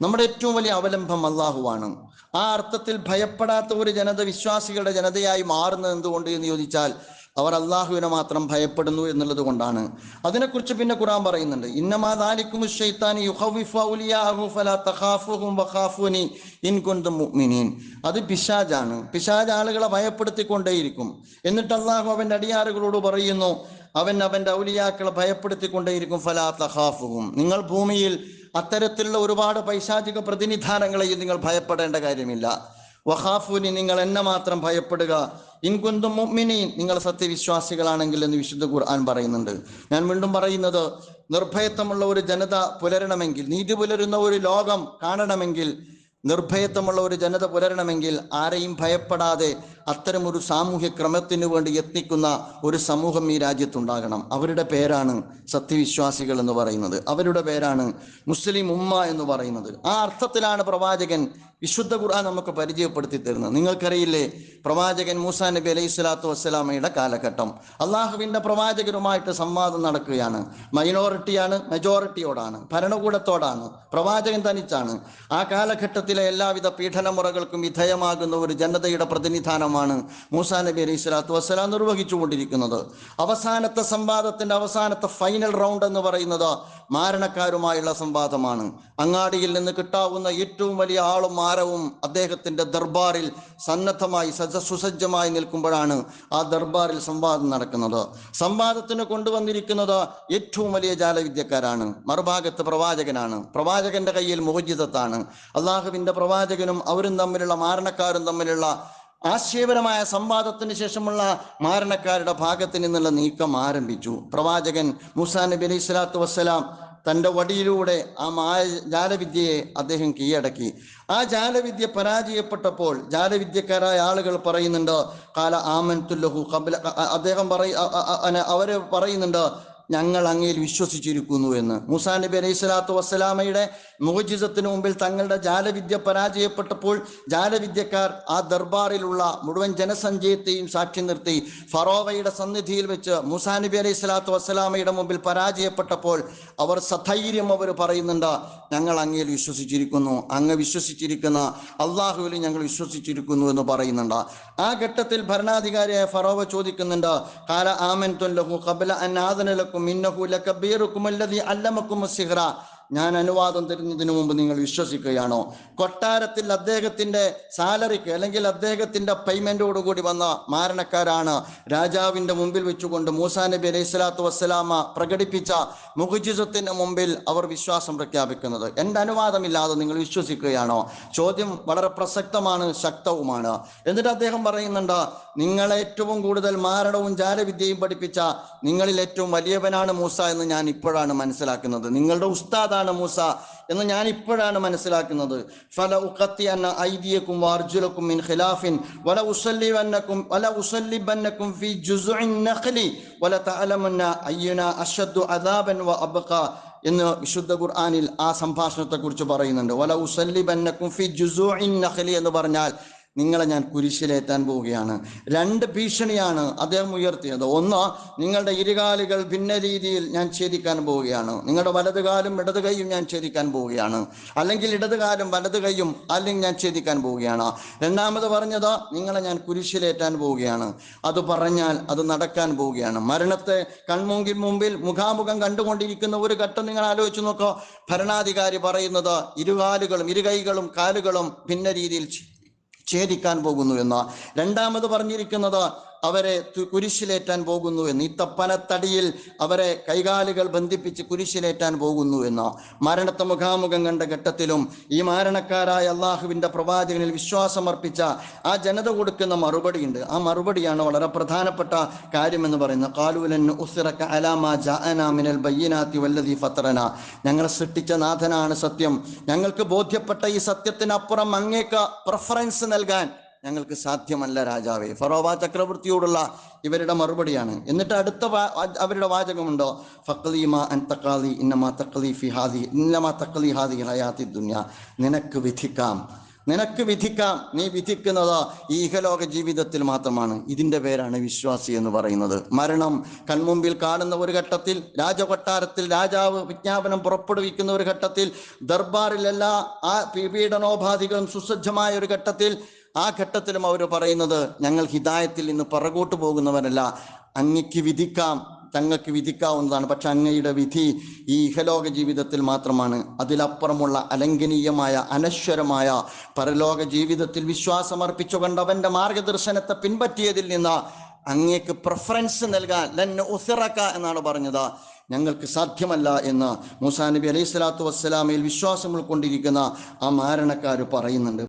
നമ്മുടെ ഏറ്റവും വലിയ അവലംബം അള്ളാഹുവാണ് ആ അർത്ഥത്തിൽ ഭയപ്പെടാത്ത ഒരു ജനത വിശ്വാസികളുടെ ജനതയായി മാറുന്നത് എന്തുകൊണ്ട് എന്ന് ചോദിച്ചാൽ അവർ അള്ളാഹുവിനെ മാത്രം ഭയപ്പെടുന്നു എന്നുള്ളത് കൊണ്ടാണ്. അതിനെക്കുറിച്ച് പിന്നെ ഖുറാൻ പറയുന്നുണ്ട് അത് പിശാജാണ്. പിശാജ് ആളുകളെ ഭയപ്പെടുത്തിക്കൊണ്ടേയിരിക്കും. എന്നിട്ട് അള്ളാഹു അവന്റെ അടിയാറുകളോട് പറയുന്നു അവൻ അവന്റെ ഔലിയാക്കളെ ഭയപ്പെടുത്തിക്കൊണ്ടേയിരിക്കും ഫലാ തഹാഫുഹും നിങ്ങൾ ഭൂമിയിൽ അത്തരത്തിലുള്ള ഒരുപാട് പൈശാചിക പ്രതിനിധാനങ്ങളെയും നിങ്ങൾ ഭയപ്പെടേണ്ട കാര്യമില്ല. വഹാഫുനി നിങ്ങൾ എന്നെ മാത്രം ഭയപ്പെടുക. ഇൻകുന്തും മുഅ്മിനീൻ നിങ്ങൾ സത്യവിശ്വാസികളാണെങ്കിൽ എന്ന് വിശുദ്ധ ഖുർആൻ പറയുന്നുണ്ട്. ഞാൻ വീണ്ടും പറയുന്നത് നിർഭയത്വമുള്ള ഒരു ജനത പുലരണമെങ്കിൽ നീതി പുലരുന്ന ഒരു ലോകം കാണണമെങ്കിൽ നിർഭയത്വമുള്ള ഒരു ജനത പുലരണമെങ്കിൽ ആരെയും ഭയപ്പെടാതെ അത്തരം ഒരു സാമൂഹ്യ ക്രമത്തിന് വേണ്ടി യത്നിക്കുന്ന ഒരു സമൂഹം ഈ രാജ്യത്തുണ്ടാകണം. അവരുടെ പേരാണ് സത്യവിശ്വാസികൾ എന്ന് പറയുന്നത്. അവരുടെ പേരാണ് മുസ്ലിം ഉമ്മ എന്ന് പറയുന്നത്. ആ അർത്ഥത്തിലാണ് പ്രവാചകൻ വിശുദ്ധ ഖുർആൻ നമുക്ക് പരിചയപ്പെടുത്തി തരുന്നത്. നിങ്ങൾക്കറിയില്ലേ പ്രവാചകൻ മൂസാ നബി അലൈഹി സ്വലാത്തു വസ്സലാമയുടെ കാലഘട്ടം. അള്ളാഹുവിന്റെ പ്രവാചകരുമായിട്ട് സംവാദം നടക്കുകയാണ്. മൈനോറിറ്റിയാണ് മെജോറിറ്റിയോടാണ് ഭരണകൂടത്തോടാണ് പ്രവാചകൻ തനിച്ചാണ്. ആ കാലഘട്ടത്തിലെ എല്ലാവിധ പീഡനമുറകൾക്കും വിധേയമാകുന്ന ഒരു ജനതയുടെ പ്രതിനിധാനമാണ് മൂസാ നബി അലൈഹി സ്വലാത്തു വസ്സലാം നിർവഹിച്ചുകൊണ്ടിരിക്കുന്നത്. അവസാനത്തെ സംവാദത്തിന്റെ അവസാനത്തെ ഫൈനൽ റൗണ്ട് എന്ന് പറയുന്നത് മാരണക്കാരുമായുള്ള സംവാദമാണ്. അങ്ങാടിയിൽ നിന്ന് കിട്ടാവുന്ന ഏറ്റവും വലിയ ആളും മാരവും അദ്ദേഹത്തിന്റെ ദർബാറിൽ സന്നദ്ധമായി സജ സുസജ്ജമായി നിൽക്കുമ്പോഴാണ് ആ ദർബാറിൽ സംവാദം നടക്കുന്നത്. സംവാദത്തിന് കൊണ്ടുവന്നിരിക്കുന്നത് ഏറ്റവും വലിയ ജാലവിദ്യക്കാരാണ്. മറുഭാഗത്ത് പ്രവാചകനാണ്. പ്രവാചകന്റെ കയ്യിൽ മോചിതത്താണ്. അള്ളാഹുവിന്റെ പ്രവാചകനും അവരും തമ്മിലുള്ള മാരണക്കാരും തമ്മിലുള്ള ആശയപരമായ സംവാദത്തിന് ശേഷമുള്ള മാരണക്കാരുടെ ഭാഗത്ത് നിന്നുള്ള നീക്കം ആരംഭിച്ചു. പ്രവാചകൻ മുസാ നബി അലൈഹി സ്വലാത്തു വസ്സലാം തന്റെ വടിയിലൂടെ ആ മായ ജാലവിദ്യയെ അദ്ദേഹം കീഴടക്കി. ആ ജാലവിദ്യ പരാജയപ്പെട്ടപ്പോൾ ജാലവിദ്യക്കാരായ ആളുകൾ പറയുന്നുണ്ട് കാല ആമൻ തുല്ലഹു കബല അദ്ദേഹം പറയ അവർ പറയുന്നുണ്ട് ഞങ്ങൾ അങ്ങയിൽ വിശ്വസിച്ചിരിക്കുന്നു എന്ന്. മുസാ നബി അലൈഹി സ്വലാത്തു വസ്സലാമയുടെ മോചിതത്തിന് മുമ്പിൽ തങ്ങളുടെ ജാലവിദ്യ പരാജയപ്പെട്ടപ്പോൾ ജാലവിദ്യക്കാർ ആ ദർബാറിലുള്ള മുഴുവൻ ജനസഞ്ചയത്തെയും സാക്ഷി നിർത്തി. ഫറോവയുടെ സന്നിധിയിൽ വെച്ച് മുസാ നബി അലൈഹി സ്വലാത്തു വസ്സലാമയുടെ മുമ്പിൽ പരാജയപ്പെട്ടപ്പോൾ അവർ സധൈര്യം അവർ പറയുന്നുണ്ട് ഞങ്ങൾ അങ്ങയിൽ വിശ്വസിച്ചിരിക്കുന്നു അങ്ങ് വിശ്വസിച്ചിരിക്കുന്ന അള്ളാഹുവിൽ ഞങ്ങൾ വിശ്വസിച്ചിരിക്കുന്നു എന്ന് പറയുന്നുണ്ട്. ആ ഘട്ടത്തിൽ ഭരണാധികാരിയായ ഫറോവ ചോദിക്കുന്നുണ്ട് കാല ആമൻ തൊല്ലഹു കബല അൻ അല്ലമക്കും ഞാൻ അനുവാദം തരുന്നതിന് മുമ്പ് നിങ്ങൾ വിശ്വസിക്കുകയാണോ? കൊട്ടാരത്തിൽ അദ്ദേഹത്തിന്റെ സാലറിക്ക് അല്ലെങ്കിൽ അദ്ദേഹത്തിന്റെ പേയ്മെന്റോടുകൂടി വന്ന മാരണക്കാരാണ് രാജാവിന്റെ മുമ്പിൽ വെച്ചുകൊണ്ട് മൂസാ നബി അലൈഹി സ്വലാത്തു വസ്സലാമ പ്രകടിപ്പിച്ച മുഖജിസത്തിന് മുമ്പിൽ അവർ വിശ്വാസം പ്രഖ്യാപിക്കുന്നത്. എന്റെ അനുവാദമില്ലാതെ നിങ്ങൾ വിശ്വസിക്കുകയാണോ? ചോദ്യം വളരെ പ്രസക്തമാണ് ശക്തവുമാണ്. എന്നിട്ട് അദ്ദേഹം പറയുന്നുണ്ട് നിങ്ങളെ ഏറ്റവും കൂടുതൽ മാരണവും ജാലവിദ്യയും പഠിപ്പിച്ച നിങ്ങളിൽ ഏറ്റവും വലിയവനാണ് മൂസ എന്ന് ഞാൻ ഇപ്പോഴാണ് മനസ്സിലാക്കുന്നത്. നിങ്ങളുടെ ഉസ്താദാണ് മൂസ എന്ന് ഞാൻ ഇപ്പോഴാണ് മനസ്സിലാക്കുന്നത്. ഫല ഉഖത്തി അന്ന ഐദിയക്കും വാർജുലക്കും മിൻ ഖിലാഫിൻ വല ഉസല്ലിബന്നക്കും വല ഉസല്ലിബന്നക്കും ഫി ജുസുഇൻ നഖ്ലി വല തഅലമുന്ന അയ്യുന അഷദ്ദു അദാബൻ വ അബ്ഖ എന്ന് വിശുദ്ധ ഖുർആനിൽ ആ സംഭാഷണത്തെക്കുറിച്ച് പറയുന്നുണ്ട്. വല ഉസല്ലിബന്നക്കും ഫി ജുസുഇൻ നഖ്ലി എന്ന് പറഞ്ഞാൽ നിങ്ങളെ ഞാൻ കുരിശിലേറ്റാൻ പോവുകയാണ്. രണ്ട് ഭീഷണിയാണ് അദ്ദേഹം ഉയർത്തിയത്. ഒന്ന് നിങ്ങളുടെ ഇരുകാലുകൾ ഭിന്ന രീതിയിൽ ഞാൻ ഛേദിക്കാൻ പോവുകയാണ്. നിങ്ങളുടെ വലത് കാലും ഇടത് കൈയും ഞാൻ ഛേദിക്കാൻ പോവുകയാണ്. അല്ലെങ്കിൽ ഇടത് കാലും വലത് കൈയും അല്ലെങ്കിൽ ഞാൻ ഛേദിക്കാൻ പോവുകയാണ്. രണ്ടാമത് പറഞ്ഞത് നിങ്ങളെ ഞാൻ കുരിശിലേറ്റാൻ പോവുകയാണ്. അത് പറഞ്ഞാൽ അത് നടക്കാൻ പോവുകയാണ്. മരണത്തെ കൺമുങ്കിൽ മുമ്പിൽ മുഖാമുഖം കണ്ടുകൊണ്ടിരിക്കുന്ന ഒരു ഘട്ടം നിങ്ങൾ ആലോചിച്ച് നോക്കോ. ഭരണാധികാരി പറയുന്നത് ഇരുകാലുകളും ഇരുകൈകളും കാലുകളും ഭിന്ന രീതിയിൽ ഛേദിക്കാൻ പോകുന്നു എന്ന് രണ്ടാമത് പറഞ്ഞിരിക്കുന്നത് അവരെ കുരിശിലേറ്റാൻ പോകുന്നു എന്ന്. ഈ തപ്പനത്തടിയിൽ അവരെ കൈകാലുകൾ ബന്ധിപ്പിച്ച് കുരിശിലേറ്റാൻ പോകുന്നു എന്ന്. മരണത്തെ മുഖാമുഖം കണ്ട ഘട്ടത്തിലും ഈ മാരണക്കാരായ അള്ളാഹുവിന്റെ പ്രവാചകനിൽ വിശ്വാസമർപ്പിച്ച ആ ജനത കൊടുക്കുന്ന മറുപടി ഉണ്ട്. ആ മറുപടിയാണ് വളരെ പ്രധാനപ്പെട്ട കാര്യമെന്ന് പറയുന്നത്. കാലൂലൻ ഉസിറക്ക അലാമ ജഅന മിനൽ ബയ്യനാത്തി വല്ലതി ഫത്തറന. ഞങ്ങളെ സൃഷ്ടിച്ച നാഥനാണ് സത്യം. ഞങ്ങൾക്ക് ബോധ്യപ്പെട്ട ഈ സത്യത്തിനപ്പുറം അങ്ങേക്ക് പ്രിഫറൻസ് നൽകാൻ ഞങ്ങൾക്ക് സാധ്യമല്ല രാജാവേ. ഫറോവ ചക്രവർത്തിയോടുള്ള ഇവരുടെ മറുപടിയാണ്. എന്നിട്ട് അടുത്ത അവരുടെ വാചകമുണ്ടോ? തക്കാലി ഇന്നമാ ഹാദി നിനക്ക് വിധിക്കാം. നിനക്ക് വിധിക്കാം. നീ വിധിക്കുന്നത് ഈഹലോക ജീവിതത്തിൽ മാത്രമാണ്. ഇതിന്റെ പേരാണ് വിശ്വാസി എന്ന് പറയുന്നത്. മരണം കൺമുമ്പിൽ കാണുന്ന ഒരു ഘട്ടത്തിൽ രാജകൊട്ടാരത്തിൽ രാജാവ് വിജ്ഞാപനം പുറപ്പെടുവിക്കുന്ന ഒരു ഘട്ടത്തിൽ ദർബാറിൽ എല്ലാ ആ പീഡനോപാധികളും സുസജ്ജമായ ഒരു ഘട്ടത്തിൽ ആ ഘട്ടത്തിലും അവർ പറയുന്നത് ഞങ്ങൾ ഹിതായത്തിൽ നിന്ന് പുറകോട്ട് പോകുന്നവരല്ല അങ്ങക്ക് വിധിക്കാം തങ്ങൾക്ക് വിധിക്കാവുന്നതാണ്. പക്ഷെ അങ്ങയുടെ വിധി ഈ ഇഹലോക ജീവിതത്തിൽ മാത്രമാണ്. അതിലപ്പുറമുള്ള അലംഘനീയമായ അനശ്വരമായ പരലോക ജീവിതത്തിൽ വിശ്വാസമർപ്പിച്ചുകൊണ്ട് അവന്റെ മാർഗദർശനത്തെ പിൻപറ്റിയതിൽ നിന്ന് അങ്ങേക്ക് പ്രിഫറൻസ് നൽകാൻ ലൻ ഉസിറക്ക എന്നാണ് പറഞ്ഞത്. ഞങ്ങൾക്ക് സാധ്യമല്ല എന്ന് മൂസാ നബി അലൈഹി സ്വലാത്തു വസ്സലാമയിൽ വിശ്വാസം ഉൾക്കൊണ്ടിരിക്കുന്ന ആ മാരണക്കാർ പറയുന്നുണ്ട്.